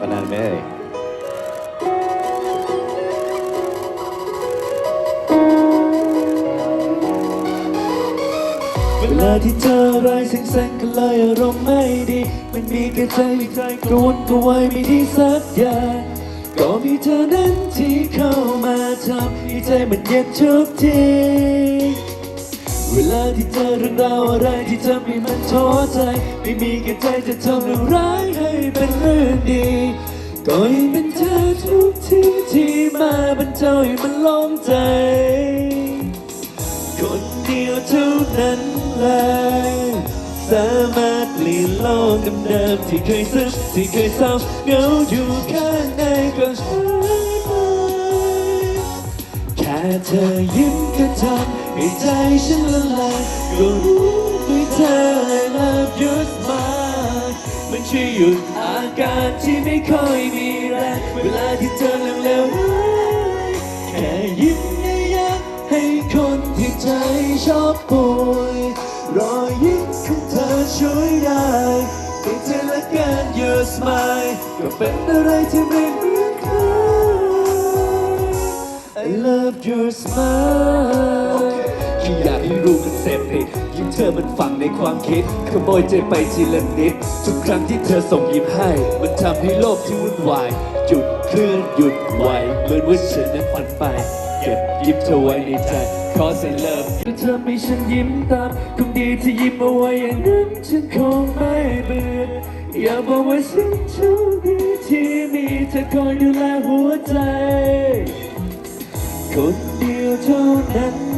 กันนานไหมเอ่ยเวลาที่เธอร้ายแสงๆก็เลยอารมณ์ไม่ดี มันมีแค่ใจใจกระวนกระวายไม่ดีสักอย่างก็มีเธอนั้นที่เข้ามาทำให้ใจมันเย็นทุกที ลาที่เจอเรื่องราวอะไรที่ทำให้มันท้อใจ ไม่มีแค่ใจจะทำเรื่องร้ายให้เป็นเรื่องดีก็ยังเป็นเธอทุกทีที่มาบรรเทาให้มันโล่งใจ คนเดียวเท่านั้นเลยสามารถเปลี่ยนโลกเดิมๆที่เคยซึ้งที่เคยเศร้าเหงาอยู่ข้างในก็หายไปแค่เธอยิ้มก็ทำ ให้ใจฉันละลายก็รู้ด้วยเธอ I love you smile มันช่วยหยุดอาการที่ไม่ค่อยมีแรงเวลาที่เธอเร็วๆแค่ยิ้มเยอะๆให้คนที่ใจชอบป่วยรอยยิ้มของเธอช่วยได้ให้เธอละกัน your smile ก็เป็นอะไรที่ไม่เหมือนใคร I love your smile แค่อยากให้รู้มันเสพติดยิ้มเธอมันฝังในความคิดขโมยใจไปทีละนิด ทุกครั้งที่เธอส่งยิ้มให้ มันทำให้โลกที่วุ่นวาย หยุดเคลื่อนหยุดไหวเหมือนว่าฉันนั้นฝันไป เก็บยิ้มเธอไว้ในใจ cause I love you เธอไม่ฉันยิ้มตามคงดีที่ยิ้มเอาไว้อย่างนั้นฉันคงไม่เบื่ออย่าบอกว่าฉันโชคดีที่มีเธอคอยดูแลหัวใจ คนเดียวเท่านั้น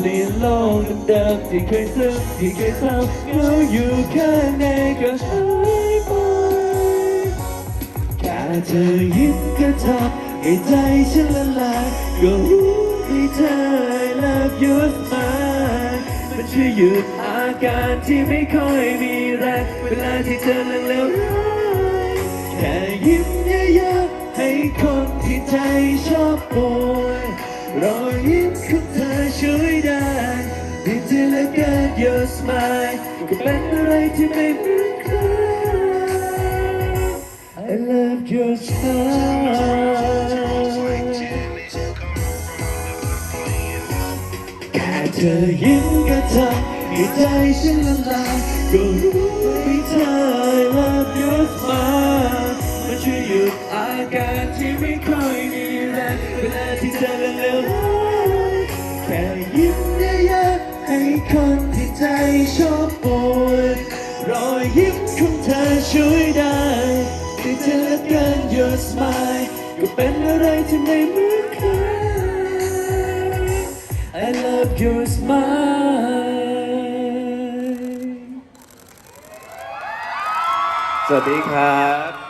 เปลี่ยนโลกเดิมที่เคยซึ้งที่เคยเศร้าเหงาอยู่ข้างในก็หายไปแค่เธอยิ้มก็ทำให้ใจฉันละลายก็รู้ที่เธอ love you smile มันช่วยหยุดอาการที่ไม่ค่อยมีแรงเวลาที่เธอเร็วๆแค่ยิ้มเยอะๆให้คนที่ใจชอบป่วย รอยยิ้มของเธอช่วยได้ให้เธอและกัน your smile ก็เป็นอะไรที่ไม่เหมือนใคร I love your smile แค่เธอยิ้มก็ทำให้ใจฉันละลายก็รู้ว่าเธอ I love your smile มันช่วยหยุดอาการที่ไม่ค่อยมีแรงเวลาที่เธอ แค่ยิ้มเยอะๆให้คนที่ใจชอบปวดรอยยิ้มของเธอช่วยได้ที่เธอละกัน your smile ก็เป็นอะไรที่ไม่เหมือนใคร I love your smile สวัสดีครับ